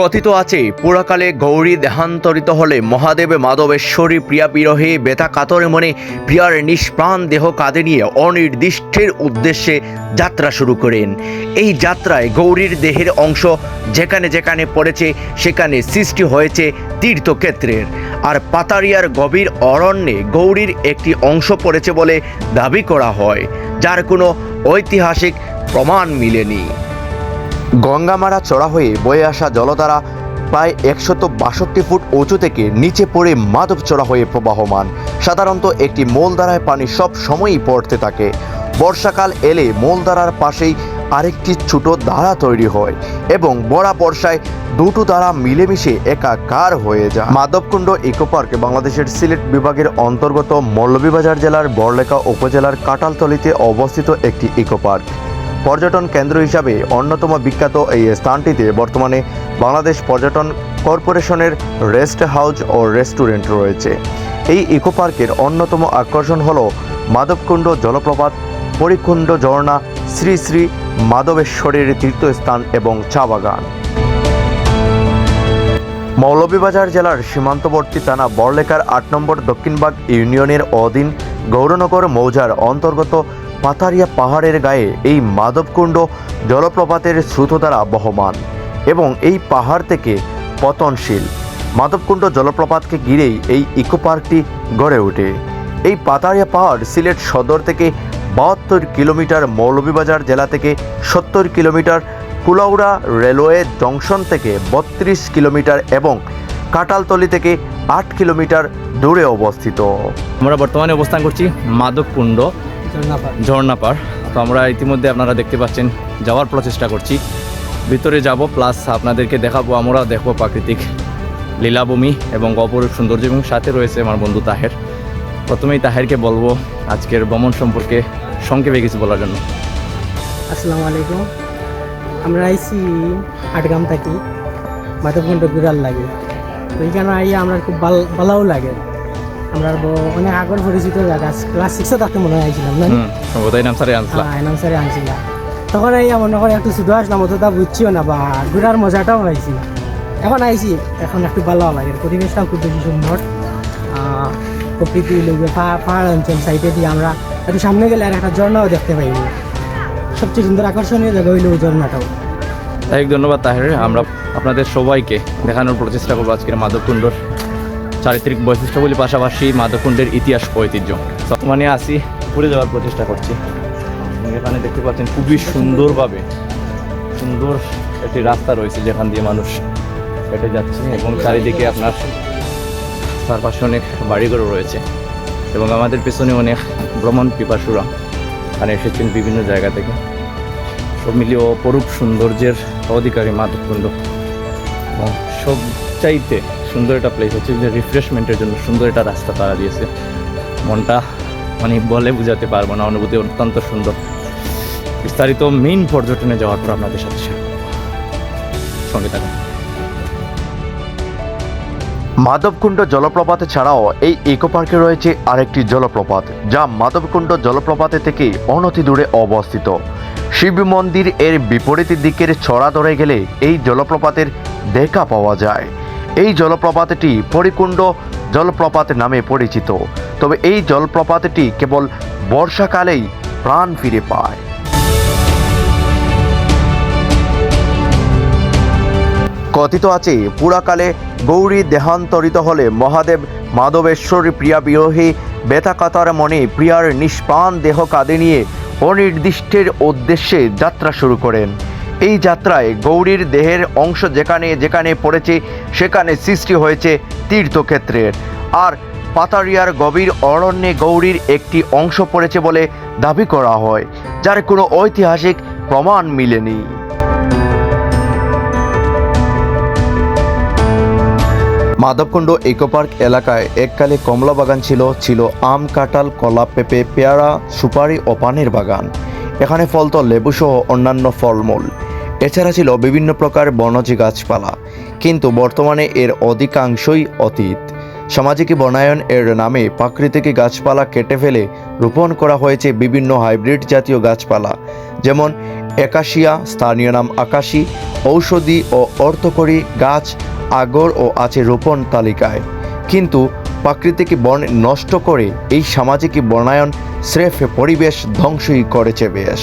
কথিত আছে, পুরাকালে গৌরী দেহান্তরিত হলে মহাদেব মাধবেশ্বরী প্রিয়া বিরহে বেতা কাতরে মনে প্রিয়ার নিষ্প্রাণ দেহ কাঁধে নিয়ে অনির্দিষ্টের উদ্দেশ্যে যাত্রা শুরু করেন। এই যাত্রায় গৌরীর দেহের অংশ যেখানে যেখানে পড়েছে, সেখানে সৃষ্টি হয়েছে তীর্থক্ষেত্রের। আর পাতারিয়ার গভীর অরণ্যে গৌরীর একটি অংশ পড়েছে বলে দাবি করা হয়, যার কোনো ঐতিহাসিক প্রমাণ মিলেনি। গঙ্গামারা চড়া হয়ে বয়ে আসা জলধারা প্রায় একশত বাষট্টি ফুট উঁচু থেকে নিচে পড়ে মাধব চড়া হয়ে প্রবাহমান। সাধারণত একটি মূলধারায় পানি সব সময়ই পড়তে থাকে। বর্ষাকাল এলে মূলধারার পাশেই আরেকটি ছোট ধারা তৈরি হয় এবং বড়া বর্ষায় দুটো ধারা মিলেমিশে একাকার হয়ে যায়। মাধবকুণ্ড ইকো পার্ক বাংলাদেশের সিলেট বিভাগের অন্তর্গত মৌলভীবাজার জেলার বড়লেখা উপজেলার কাটালতলিতে অবস্থিত একটি ইকো পার্ক পর্যটন কেন্দ্র হিসাবে অন্যতম বিখ্যাত এই স্থানটিতে বর্তমানে বাংলাদেশ পর্যটন কর্পোরেশনের রেস্ট হাউস ও রেস্টুরেন্ট রয়েছে। এই ইকো পার্কের অন্যতম আকর্ষণ হল মাধবকুণ্ড জলপ্রপাত পরিকুণ্ড ঝর্ণা, শ্রী শ্রী মাধবেশ্বরের তীর্থস্থান এবং চা বাগান। মৌলভীবাজার জেলার সীমান্তবর্তী থানা বড়লেখার আট নম্বর দক্ষিণবাগ ইউনিয়নের অধীন গৌরনগর মৌজার অন্তর্গত পাতারিয়া পাহাড়ের গায়ে এই মাধবকুণ্ড জলপ্রপাতের দ্বারা বহমান এবং এই পাহাড় থেকে পতনশীল। মাধবকুণ্ড জলপ্রপাতকে ঘিরেই এই ইকো পার্কটি গড়ে ওঠে। এই পাতারিয়া পাহাড় সিলেট সদর থেকে বাহাত্তর কিলোমিটার মৌলভীবাজার জেলা থেকে সত্তর কিলোমিটার, কুলাউড়া রেলওয়ে জংশন থেকে বত্রিশ কিলোমিটার এবং কাটালতলি থেকে আট কিলোমিটার দূরে অবস্থিত। আমরা বর্তমানে অবস্থান করছি মাধবকুণ্ড। ঝর্ণাপাড়। তো আমরা ইতিমধ্যে আপনারা দেখতে পাচ্ছেন যাওয়ার প্রচেষ্টা করছি। ভিতরে যাব প্লাস আপনাদেরকে দেখাবো আমরাও দেখব প্রাকৃতিক লীলাভূমি এবং অপরূপ সৌন্দর্য এবং সাথে রয়েছে আমার বন্ধু তাহের। প্রথমেই তাহেরকে বলব আজকের ভ্রমণ সম্পর্কে সংক্ষেপে কিছু বলার জন্য। আসসালামু আলাইকুম। আমরা আইসি আটগ্রাম থাকি মাধবকুণ্ড বিড়াল লাগে। তো এইখানে আইয়া আমরা খুব ভালো ভালোও লাগে। আমরা অনেক আগর পরিচিত জায়গা ক্লাস সিক্সে থাকতে মনে হয় আইছিলাম না? সম্ভবত এই নাম স্যারে আনছিলাম হ্যাঁ এনাম স্যারে আনছিলাম তখন আইয়া মনে করে একটু শুধু আসলাম তা বুঝছিও না বা ঘুরার মজাটাও পাইছি এখন আইছি এখন একটু ভালো লাগে পরিবেশটাও খুব বেশি সুন্দর প্রকৃতি লোকে পাহাড় অঞ্চল সাইডে দিয়ে আমরা একটু সামনে গেলে আর একটা ঝর্ণাও দেখতে পাইব সবচেয়ে সুন্দর আকর্ষণীয় জায়গা হইল ঝর্ণাটাও। তাই ধন্যবাদ তাহের। আমরা আপনাদের সবাইকে দেখানোর প্রচেষ্টা করব আজকের মাধবকুণ্ডর চারিত্রিক বৈশিষ্ট্যগুলির পাশাপাশি মাধবকুণ্ডের ইতিহাস ঐতিহ্য। বর্তমানে আসি ঘুরে যাওয়ার প্রচেষ্টা করছি। এখানে দেখতে পাচ্ছেন খুবই সুন্দরভাবে, সুন্দর একটি রাস্তা রয়েছে যেখান দিয়ে মানুষ হেঁটে যাচ্ছে এবং চারিদিকে আপনার চারপাশে অনেক বাড়িঘরও রয়েছে এবং আমাদের পেছনে অনেক ভ্রমণ পিপাসুরা এখানে এসেছেন বিভিন্ন জায়গা থেকে। সব মিলিয়ে অপরূপ সৌন্দর্যের অধিকারী মাধবকুণ্ড এবং সব চাইতে সুন্দর একটা প্লেস হচ্ছে, যে রিফ্রেশমেন্টের জন্য সুন্দর একটা রাস্তা তারা দিয়েছে। মনটা মানে বলে বোঝাতে পারব না, অনুভূতি অত্যন্ত সুন্দর। বিস্তারিত মেইন পর্যটনে যাওয়ার পর আপনাদের সাথে সঙ্গে থাকুন। মাধবকুণ্ড জলপ্রপাত ছাড়াও এই ইকো পার্কে রয়েছে আরেকটি জলপ্রপাত, যা মাধবকুণ্ড জলপ্রপাতে থেকে অনতি দূরে অবস্থিত। শিব মন্দির এর বিপরীত দিকের ছড়া ধরে গেলে এই জলপ্রপাতের দেখা পাওয়া যায়। এই জলপ্রপাতটি পরিকুণ্ড জলপ্রপাত নামে পরিচিত। তবে এই জলপ্রপাতটি কেবল বর্ষাকালেই প্রাণ ফিরে পায়। কথিত আছে, পুরাকালে গৌরী দেহান্তরিত হলে মহাদেব মাধবেশ্বরী প্রিয়া বিরোহী বেতাকাতার মনে প্রিয়ার নিষ্প্রাণ দেহ কাঁধে নিয়ে অনির্দিষ্টের উদ্দেশ্যে যাত্রা শুরু করেন। এই যাত্রায় গৌরীর দেহের অংশ যেখানে যেখানে পড়েছে, সেখানে সৃষ্টি হয়েছে তীর্থক্ষেত্রের। আর পাতারিয়ার গভীর অরণ্যে গৌরীর একটি অংশ পড়েছে বলে দাবি করা হয়, যার কোনো ঐতিহাসিক প্রমাণ মিলেনি। মাধবকুণ্ড ইকো পার্ক এলাকায় এককালে কমলা বাগান ছিল ছিল আম, কাঁঠাল, কলা, পেঁপে, পেয়ারা, সুপারি ও পানের বাগান। এখানে ফল ফলত লেবুসহ অন্যান্য ফলমূল। এছাড়া ছিল বিভিন্ন প্রকার বনজ গাছপালা, কিন্তু বর্তমানে এর অধিকাংশই অতীত। সামাজিক বনায়ন এর নামে প্রাকৃতিক গাছপালা কেটে ফেলে রোপণ করা হয়েছে বিভিন্ন হাইব্রিড জাতীয় গাছপালা, যেমন একাশিয়া, স্থানীয় নাম আকাশী, ঔষধি ও অর্থকরী গাছ, আগর ও আছে রোপণ তালিকায়। কিন্তু প্রাকৃতিক বন নষ্ট করে এই সামাজিক বনায়ন স্রেফ পরিবেশ ধ্বংসই করেছে বেশ।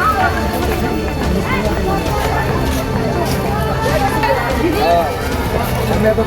দেখ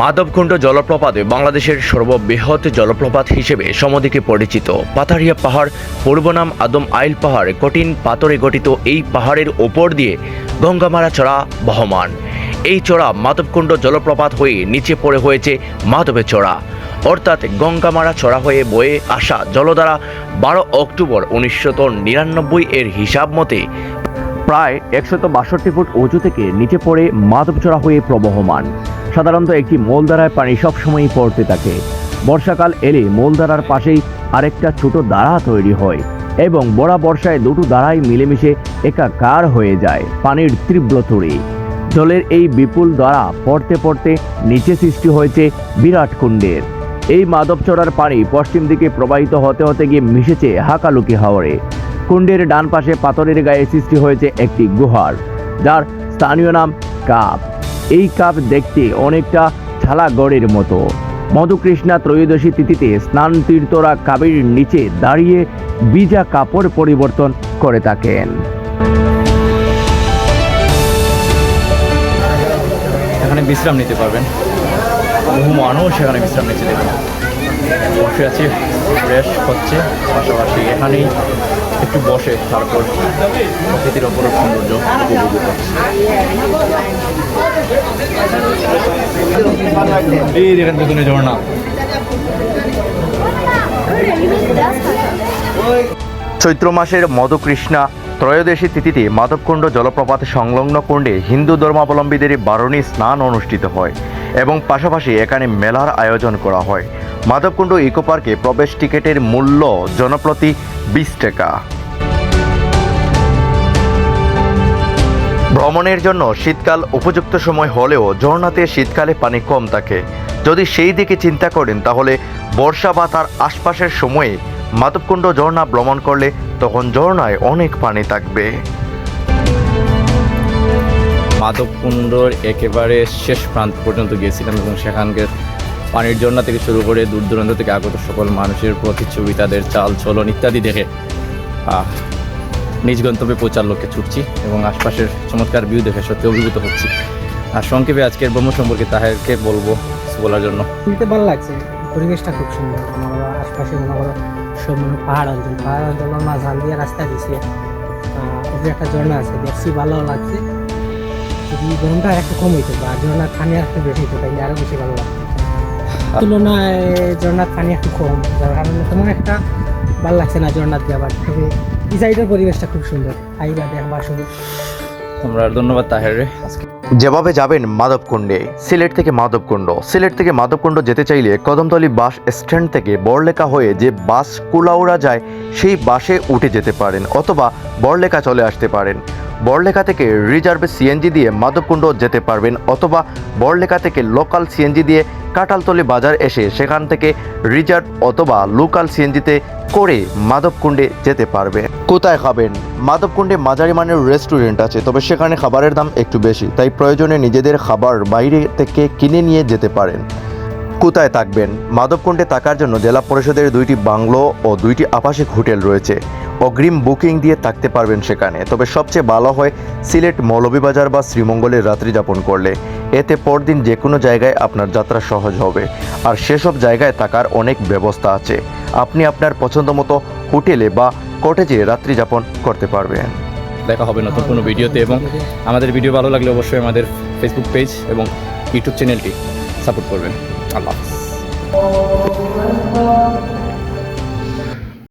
মাধবকুণ্ড জলপ্রপাত বাংলাদেশের সর্ববৃহৎ জলপ্রপাত হিসেবে সমদিকে পরিচিত পাথারিয়া পাহাড় পূর্ব নাম আদম আইল পাহাড়, কঠিন পাথরে গঠিত এই পাহাড়ের ওপর দিয়ে গঙ্গামারা চড়া বহমান। এই চড়া মাধবকুণ্ড জলপ্রপাত হয়ে নিচে পড়ে হয়েছে মাধবের চড়া। অর্থাৎ গঙ্গামারা চড়া হয়ে বয়ে আসা জলধারা বারো অক্টোবর উনিশশো নিরানব্বই এর হিসাব মতে প্রায় একশত বাষট্টি ফুট উঁচু থেকে নিচে পড়ে মাধবচড়া হয়ে প্রবহমান। সাধারণত একটি মূলধারায় পানি সবসময়ই পড়তে থাকে। বর্ষাকাল এলে মূলধারার পাশেই আরেকটা ছোট দাঁড়া তৈরি হয় এবং বড়া বর্ষায় দুটো দাঁড়াই মিলেমিশে একাকার হয়ে যায় পানির তীব্র তরে জলের এই বিপুল দ্বারা পড়তে পড়তে নিচে সৃষ্টি হয়েছে বিরাট কুণ্ডের। এই মাধবচড়ার পানি পশ্চিম দিকে প্রবাহিত হতে হতে গিয়ে মিশেছে হাকালুকি হাওড়ে কুণ্ডের ডান পাশে পাথরের গায়ে সৃষ্টি হয়েছে একটি গুহার, যার স্থানীয় নাম কাপ। এই কাপ দেখতে অনেকটা ছালাগড়ের মতো। মধুকৃষ্ণা ত্রয়োদশী তিথিতে স্নান তীর্থরা কাবের নিচে দাঁড়িয়ে বিজা কাপড় পরিবর্তন করে থাকেন। এখানে বিশ্রাম নিতে পারবেন। বহু মানুষ এখানে বিশ্রাম নিতে দেবেন। বসে আছে ফ্রেশ হচ্ছে। পাশাপাশি এখানেই একটু বসে, তারপর প্রকৃতির অপরূপ সৌন্দর্য এই দেখেন ঝর্ণা। চৈত্র মাসের মধুকৃষ্ণা ত্রয়োদশী তিথিতে মাধবকুণ্ড জলপ্রপাত সংলগ্ন কুণ্ডে হিন্দু ধর্মাবলম্বীদের বারণী স্নান অনুষ্ঠিত হয় এবং পাশাপাশি এখানে মেলার আয়োজন করা হয়। মাধবকুণ্ড ইকো পার্কে প্রবেশ টিকিটের মূল্য জনপ্রতি বিশ টাকা। ভ্রমণের জন্য শীতকাল উপযুক্ত সময় হলেও ঝর্ণাতে শীতকালে পানি কম থাকে। যদি সেই দিকে চিন্তা করেন, তাহলে বর্ষা বা তার আশপাশের সময়ে মাধবকুণ্ড ঝর্ণা ভ্রমণ করলে তখন ঝর্ণায় অনেক পানি থাকবে। মাধবকুণ্ডর একেবারে শেষ প্রান্ত পর্যন্ত গিয়েছিলাম এবং সেখানকার পানির ঝর্ণা থেকে শুরু করে দূর দূরান্ত থেকে আগত সকল মানুষের প্রতিচ্ছবি তাদের চাল চলন ইত্যাদি দেখে নিজ গন্তব্যে পৌঁছার লক্ষ্যে ছুটছি এবং আশপাশের চমৎকার ভিউ দেখে সত্যি অভিভূত হচ্ছি। আর সংক্ষেপে আজকের ব্রহ্ম সম্পর্কে তাহেরকে বলব বলার জন্য। শুনতে ভালো লাগছে। পরিবেশটা খুব সুন্দর। মনে করো আশপাশে মনে করো সব মনে পাহাড় অঞ্চল। পাহাড় অঞ্চলের মাঝাল দিয়ে রাস্তা দিছে। উপরে একটা ঝর্ণা আছে, দেখছি ভালো লাগছে। যদি গরমটা একটু কম হইতো বা ঝর্ণার পানি একটু বেশি হইতো, তাইলে আরও বেশি ভালো লাগতো। তুলনায় ঝর্ণার পানি একটু কম, যার কারণে তেমন একটা ভালো লাগছে না ঝর্ণার দিয়ে আবার। তবে এই সাইডের পরিবেশটা খুব সুন্দর। আইবা দেখবা শুধু। তোমরা ধন্যবাদ তাহেরে আজকে যেভাবে যাবেন মাধবকুণ্ডে, সিলেট থেকে মাধবকুণ্ড। সিলেট থেকে মাধবকুণ্ড যেতে চাইলে কদমতলি বাস স্ট্যান্ড থেকে বড়লেখা হয়ে যে বাস কুলাউড়া যায়, সেই বাসে উঠে যেতে পারেন অথবা বড়লেখা চলে আসতে পারেন। বড়লেখা থেকে রিজার্ভে সিএনজি দিয়ে মাধবকুণ্ড যেতে পারবেন অথবা বড়লেখা থেকে লোকাল সিএনজি দিয়ে কাঁঠালতলি বাজার এসে সেখান থেকে রিজার্ভ অথবা লোকাল সিএনজিতে করে মাধবকুণ্ডে যেতে পারবে। কোথায় খাবেন? মাধবকুণ্ডে মাঝারি মানের রেস্টুরেন্ট আছে, তবে সেখানে খাবারের দাম একটু বেশি, তাই প্রয়োজনে নিজেদের খাবার বাইরে থেকে কিনে নিয়ে যেতে পারেন। কোথায় থাকবেন? মাধবকুণ্ডে থাকার জন্য জেলা পরিষদের দুইটি বাংলো ও দুইটি আবাসিক হোটেল রয়েছে। অগ্রিম বুকিং দিয়ে থাকতে পারবেন সেখানে। তবে সবচেয়ে ভালো হয় সিলেট মৌলভীবাজার বা শ্রীমঙ্গলে রাত্রি যাপন করলে। এতে পরদিন যে কোনো জায়গায় আপনার যাত্রা সহজ হবে। আর সেসব জায়গায় থাকার অনেক ব্যবস্থা আছে। আপনি আপনার পছন্দ মতো হোটেলে বা কটেজে রাত্রি যাপন করতে পারবেন। দেখা হবে নতুন কোনো ভিডিওতে এবং আমাদের ভিডিও ভালো লাগলে অবশ্যই আমাদের ফেসবুক পেজ এবং ইউটিউব চ্যানেলটি সাপোর্ট করবেন। আল্লাহ হাফিজ।